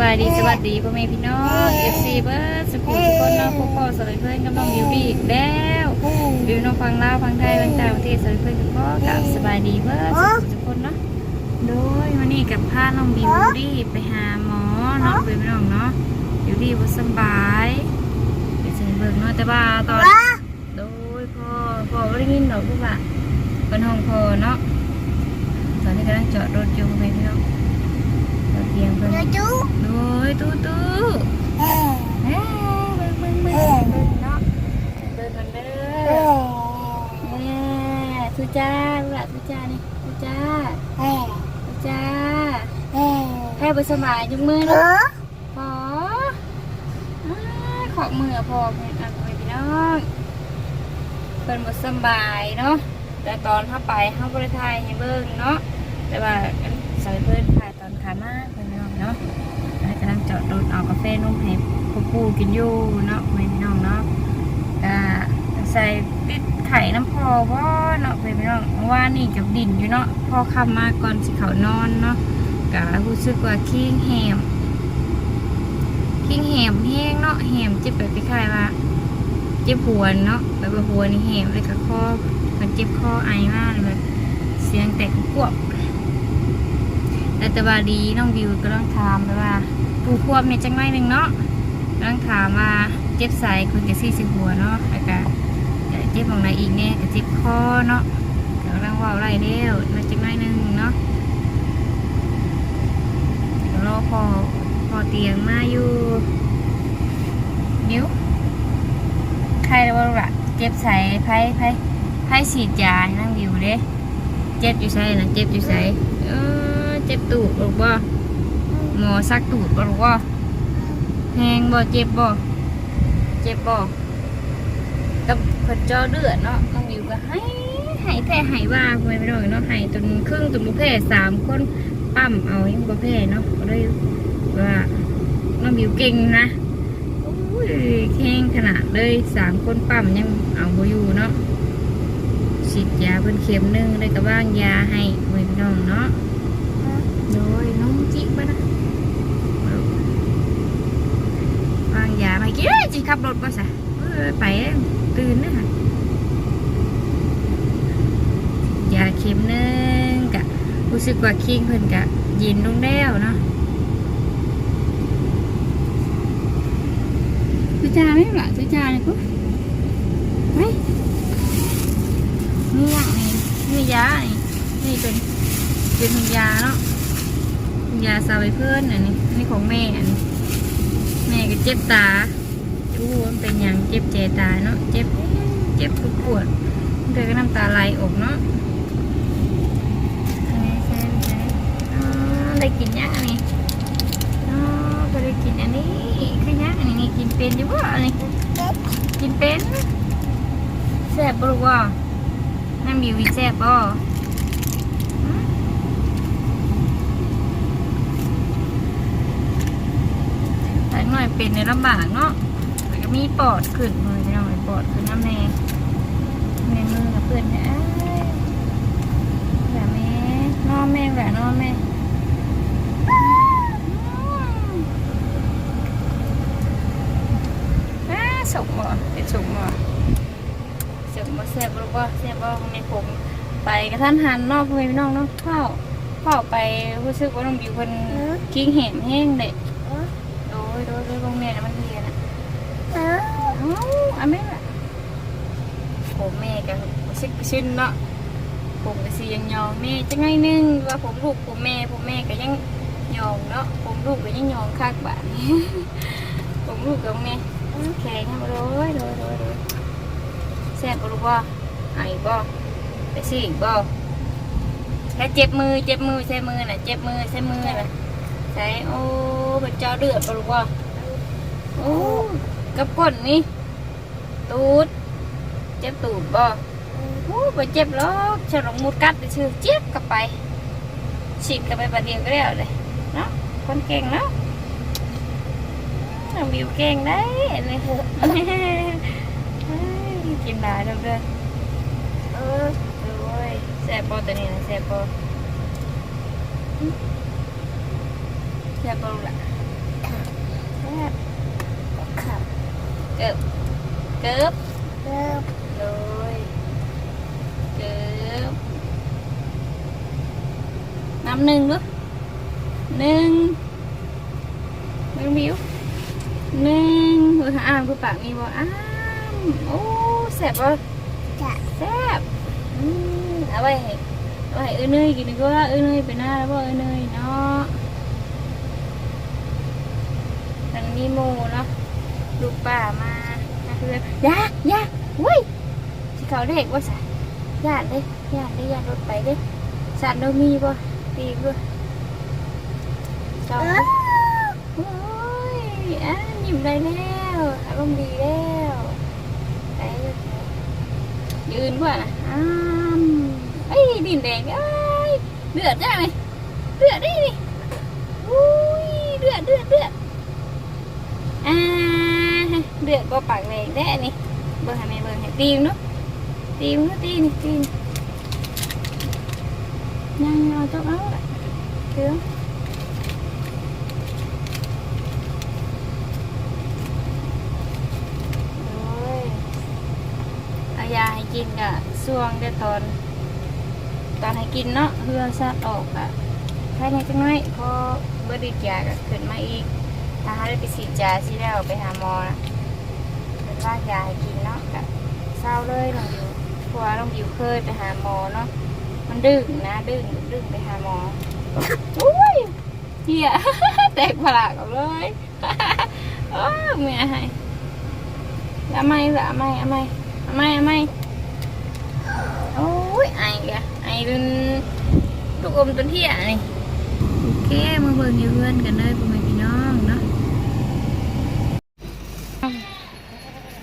บายดีสวัสดีพ่อแม่พี่น้องเอฟซีเบิร์ดสกุลทุกคนน้องพ่อพ่อสวยเพื่อนกับน้องบิวดี้อีกแล้วบิวน้องฟังลาวฟังไทยฟังต่างประเทศสวยเพื่อนกับพ่อกับสบายดีเบิร์ดสกุลทุกคนเนาะโดยวันนี้กับพาน้องบิวดี้ไปหาหมอเนาะเป็นพี่น้องเนาะบิวดี้บ่สบายไปเจอเบิ่งเนาะแต่ว่าตอนโดยพ่อพ่อบ่ได้ยินดอกพวกว่าเป็นห้องพ่อเนาะตอนนี้กำลังจอดรถอยู่พ่อแม่พี่น้อง รถเตียงเพิ่นโอ้ยตู้ตู้เอ้ยเบิ่งเบิ่งเบิ่งเบิ่งเนาะเบิ่งกันเด้อแม่ทุจ้าลูกหลานทุจ้านี่ทุจ้าทุจ้าให้ไปสบายจุงมือลูกพออ้ายขอบมือพอเพื่อนอันไปพี่น้องเพิ่นบ่สำบายเนาะแต่ตอนเข้าไปเข้าบริทายให้เบิ่งเนาะแต่ว่าอันใส่เพิ่นถ่ายตอนขามาเพิ่นพี่น้อง เนาะแล้กำลังจอดรถเอากาแฟนุ่มให้พวกปูกินอยู่เนาะไม่พี่น้องเนาะก็ใส่ติดไข่น้ำพอว่าเนาะไม่พี่น้องว่านี่กับดินอยู่เนาะพอคำมาก่อนสิเขานอนเนาะก็รู้สึกว่าขี้แหมขี้แหมแห้งเนาะแหมเจ็บแบบคล้ายๆว่าเจ็บหัวเนาะแบบหัวนี่แหมเลยกับคอมันเจ็บคอไอมากเลยเสียงแตกกวบ แต่ตว่าดีน้องวิวก็ต้องถามไปว่าผู้ควบเนี่ยจังไรหนึ่งเนาะต้องถามว่าเจ็บสายคนจะซี่สิหัวเนาะแล้วก็เจ็บของไหนอีกเนี่ยก็เจ็บคอเนาะก็กำลังว่าอะไรเร็วมาจังไรหนึ่งเนาะรอพอพอเตียงมาอยู่นิ้วใครแล้วว่าเจ็บสายไพ่ไพ่ไพ่ฉีดยาให้นั่งวิวเด้เจ็บอยู่ใส่นะเจ็บอยู่ใส่เออ จ็บตูดบอกว่าหมอซักตูดบอกว่าแหงบ่เจ็บบ่เจ็บบ่กับเพิ่นเจอเลือดเนาะน้องวิวก็ให้ให้แท้ให้ว่าไปไม่ได้เนาะให้จนครึ่งจนบ่แพ้สามคนปั้มเอายังบ่แพ้เนาะก็เลยว่าน้องวิวเก่งนะโอ้ยแข็งขนาดเลยสามคนปั้มยังเอาบ่อยู่เนาะฉีดยาเพิ่นเข็มหนึงเลยก็ว่างยาให้ไว้พี่น้องเนาะ โดยน้องจิบ้านะวางยาไปกี่จีขับรถมาสะเออไปตื่นนะฮะยาเข็มหนึงกะรู้สึกว่าคิงเพิ่นกะเย็นลงแล้วเนาะซื้อจาไหมล่ะซื้อจาเนี่ยปุ๊บไม่นี่อย่างนี้นี่ยานี่นี่เป็นเป็นยาเนาะ ยาซาไวเพื่อนอันนี้นี่ของแม่อันนี้แม่ก็เจ็บตาดูมันเป็นอย่างเจ็บเจตาเนาะเจ็บเจ็บปวดเธอก็น้ำตาไหลออกเนาะอันนี้ใช่ใช่อ๋อได้กินยังอันนี้อ๋อก็ได้กินอันนี้คือยังอันนี้กินเป็นอยู่บ่อันนี้กินเป็นแซ่บบ่รู้ว่าน้ำมีวิแซ่บบ่ แต่หน่อยเป็นในลำบากเนาะแต่ก็มีปอดขึ้นมือไปหน่อยปอดขึ้นน้ำแน่ในมือกับเพื่อนนี่ยเอ้ยแบบแม่นอนแม่แบบนอนแม่สุกบ่เป็นสุกบ่สุกบ่แซ่บบ่บ่แซ่บบ่ในผมไปกระทันหันนอกเพื่อนพี่น้องเนาะเข้าเข้าไปรู้สึกว่าน้องบิวคนกิ้งเห็นแห้งเด็ก โดยโดยโดยโรงเรียนน่ะมันเรียนอะเอ้า อันนี้แหละผมแม่ก็ชิกชินเนาะผมก็สิยังยอมแม่จังไงนึงว่าผมลูกผมแม่ผมแม่ก็ยังยอมเนาะผมลูกก็ยังยอมคักบาดนี้ผมลูกกับแม่แข็งมาโดยโดยโดยโดยแซ่บบ่รู้ว่าไอ้บ่ไปสิอีกบ่แค่เจ็บมือเจ็บมือใช้มือน่ะเจ็บมือใช้มือน่ะใช่โอ้เป็นเจ้าเดือดปะลูกว่าโอ้กับก้นนี่ ตูด เจ็บตูดบ่โอ้บ่เจ็บแล้วฉันลองมุดกัดไปเชื่อเจ็บกับไปฉีดกับไปประเดี๋ยวก็ได้เลยเนาะคนเก่งเนาะมิวเก่งได้เลยกินได้แล้วเด้อเออโอ้ยแซ่บปอตัวนี้นะแซ่บอแซ่บปอละแซ่บขับเกือบ เกิบเกิบโดยเกิบน้ำหนึ่งด้วยหนึ่งหนึ่งบิวหนึ่งเอออ่านกูปากมีบ่อ้ามโอ้แซ่บบ่แซ่บอืมเอาไว้ให้เอาไว้ให้เอ้ยเนยกินดีกว่าเอ้ยเนยไปหน้าแล้วบ่เอ้ยเนยเนาะมันมีหมูเนาะลูกป่ามามา เพื่อนยายาเว้ยสิเขาเด็กว่าสะญาติเด้ญาติเด้ญาติรถไปเด้สัตว์เรามีบ่ตีกด้วยเจ้าโอ้ยอะยิ้มได้แล้วอารมณ์ดีแล้วไปเลยยืนกว่านะอ้ามเอ้ยดินแดงเอ้ยเดือดจ้าเลยเดือดดิอุ้ยเดือดเดือดเดือดอ่า เดือดก็ปากแรงได้นี่เบิ่งให้แม่เบิ่งให้ตีมเนาะตีมเนาะตีนี่ตีนยังเอาจบเอาละเถืออ้ยเอายาให้กินกะส่วงเดี๋ยวตอน ตอนให้กินเนาะเพื่อซัดออกอะแค่นี้จังน้อยพอเบอร์ดิดยาก็ขึ้นมาอีก ถ้าหาได้ไปฉีดยาที่แล้วไปหาหมอนะเป็นว่ายาให้กินเนาะกะเศร้าเลยน้องดิวเพราะว่าน้องดิวเคยไปหาหมอเนาะมันดึงนะดึงดึงไปหาหมออุ้ยเหี้ยแตกผลากออกเลยอ้าวเมียให้เอาไม่ละเอาไม่เอาไม่เอาไม่เอาไม่โอ้ยไอ้กะไอ้รุ่นลูกอมตัวเที่ยนี่โอเคมาเบิ่งอยู่เพื่อนกันเลยพ่อแม่พี่น้องเนาะ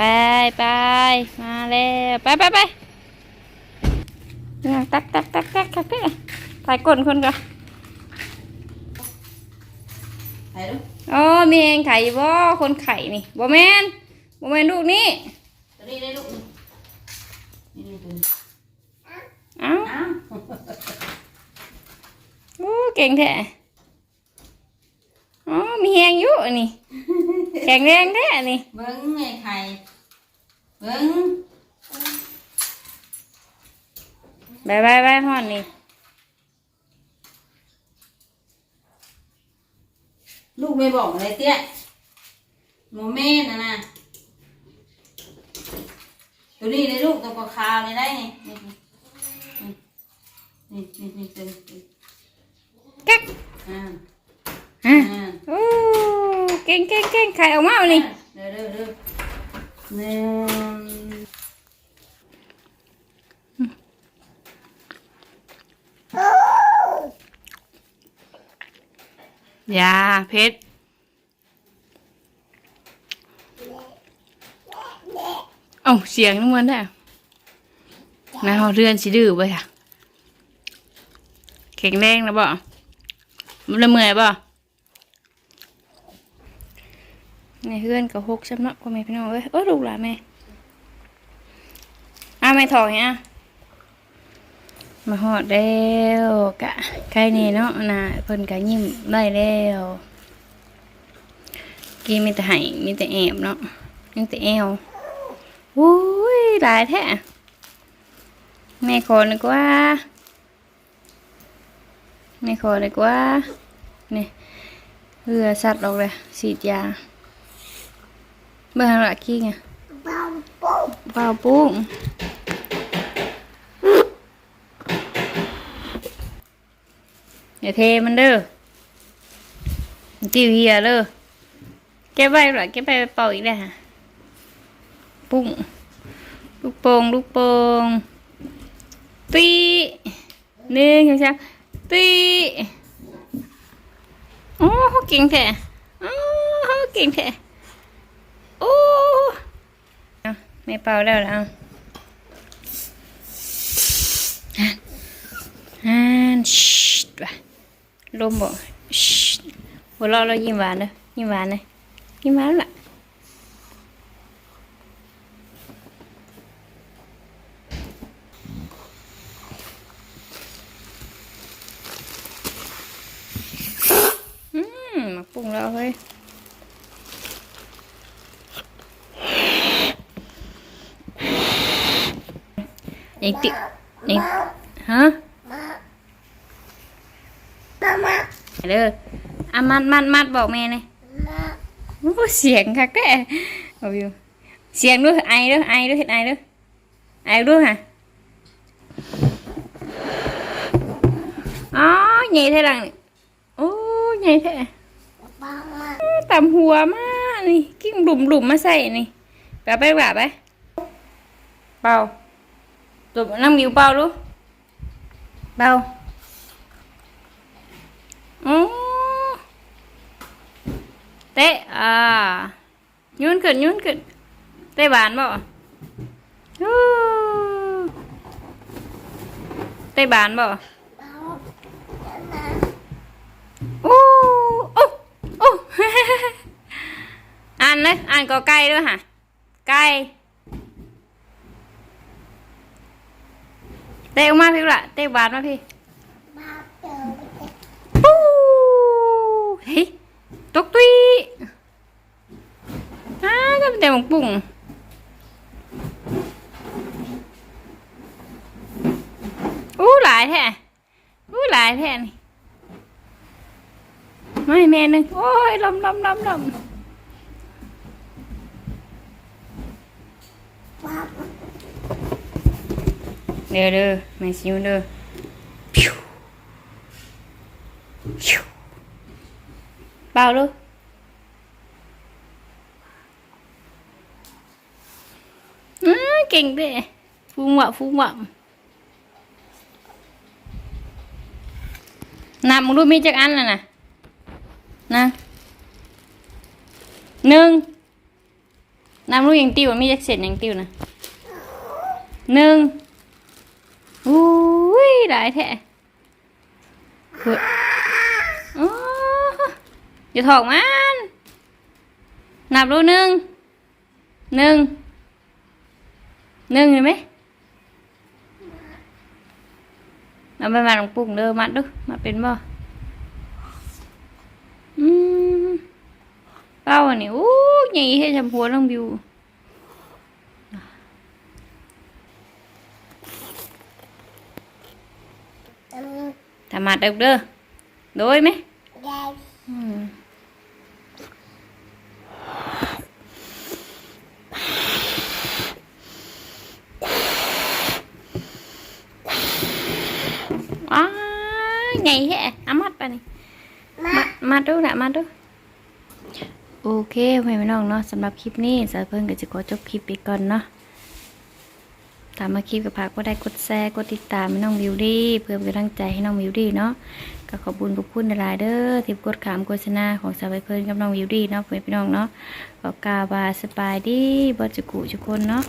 ไปไปมาแล้วไปไปไปนั่งตักตักตักตักตักตักถ่ายก้นคนก่อนถ่ายรูปอ๋อมีเองไข่บ่คนไข่นี่บ่แม่นบ่แม่นลูกนี่ตัวนี้ได้ลูกนี่นี่ตัวนี้เอ้าอ้าวโอ้เก่งแท้อ๋อมีแหงอยู่อันนี่แข็งแรงแท้อันนี่เบิ้งไอ้ไข่เบิ้งบายบายบายฮอนนี่ลูกไม่บอกอะไรเตี้ยโมเมนต์นะนะตัวนี้ได้ลูกตัวปลาขาวนี่ได้ไงนี่นี่นี่นี่ตัวนี้กักอ่าอะอ่าโอ้ เก่งเก่งเก่งไข่ออกมาอันนี่เอเด้อเด้อหนึ่งยาเพชรเอ้าเสียงน้ำมันได้นายหอเรือนสิดื้อไปค่ะแข็งแรงนะบ่มันละเมื่อยบ่ ในเฮือนกับหกช้ำเนะพ่อแม่พี่น้องเอ้ยโอ้ยลูกหลานแม่อ้าไม่ถอยอะมาหอดแล้วกะใครนี่เนาะนะเพิ่นกะยิ้มได้แล้วกีมีแต่ไห้มีแต่แอบเนาะมีแต่แอวอุ้ยหลายแท้แม่ขอเลยกว่าแม่ขอเลยกว่านี่เรือสัตว์ออกเลยฉีดยา เบิ่งละขี้ไงเบาปุ้งอย่าเทมันเด้อมันติวเหียเด้อเก็บไว้หรอเก็บไปเป่าอีกแล้วฮะปุ้งลูกโป่งลูกโป่งตีหนึ่งสองสามตีโอ้เขาเก่งแท้โอ้เขาเก่งแท้ โอ้ไม่เป่าแล้วแล้วฮันชิดไปลมบ่ชิดหัวเราเรายิ้มหวานเลยยิ้มหวานเลยยิ้มหวานละอืมมาปรุงแล้วเฮ้ย ยังติยังฮะเด้ออะมัดมัดมัดบอกแม่หน่อยโอ้เสียงคักแท้เอาอยู่เสียงด้วยไอด้วยไอด้วยเห็ดไอด้วยไอด้วยฮะอ๋อใหญ่เท่าไหร่นี่โอ้ใหญ่แท้ต่ำหัวมากนี่กิ้งหลุมหลุมๆมาใส่นี่ไปไปแบบไปเป่า ตัวน้ำมิวเป่าดูเป่าอ๋อเตะอ่ายุ่นขึ้นยุ่นขึ้นเตะบานบ่ฮู้เตะบานบ่โอ้โอ้โอ้อ่านเลยอ่านก็ไก่ด้วยค่ะไก่เตะออกมาพี่ละเตะบาดมาพี่ปูเฮ้ยตกตุยอ่าก็เป็นแต่หมกปุ่งอู้หลายแท้อู้หลายแท้นี่ไม่แม่หนึ่งโอ้ยลมลมลมลมเด้อเด้อแม่ซิวเด้อพิวพิวเบาลูกอื้อเก่งเด้ฟุ้งหวะฟุ้งหวะนับมึงดูมีจักอันแล้วนะนะหนึ่งน้ำรู้ยังติวมีจักเสร็จยังติวนะหนึ่ง อุ้ยหลายแท้อ๋ออย่าถอกมันนับรูหนึ่งหนึ่งหนึ่งเห็นไหมเอาไปมาลงปุ่งเด้อมัดดูมาเป็นบ่อืมเป้าอันนี้โอ้ใหญ่ให้ชมพูน้องบิว ทำมาเด้อเด้อโดยไหมอืมอ้าใหญ่แฮะเอามัดไปนี่มามาดูนะมาดูโอเคพ่อแม่น้องเนาะสำหรับคลิปนี้สาวเพิ่นก็จะขอจบคลิปไปก่อนเนาะ ตามมาคลิปกับพากก็ได้กดแชร์กดติดตามให้น้องวิวดี้เพื่อเป็นกำลังใจให้น้องวิวดี้เนาะก็ขอบคุญขอบคุณหลายเด้อที่กดขามโฆษณาของสาวเพิ่นกับน้องวิวดี้เนาะเพื่อนพี่น้องเนาะก็กาบาสบายดีบ่จุกุทุกคนเนาะ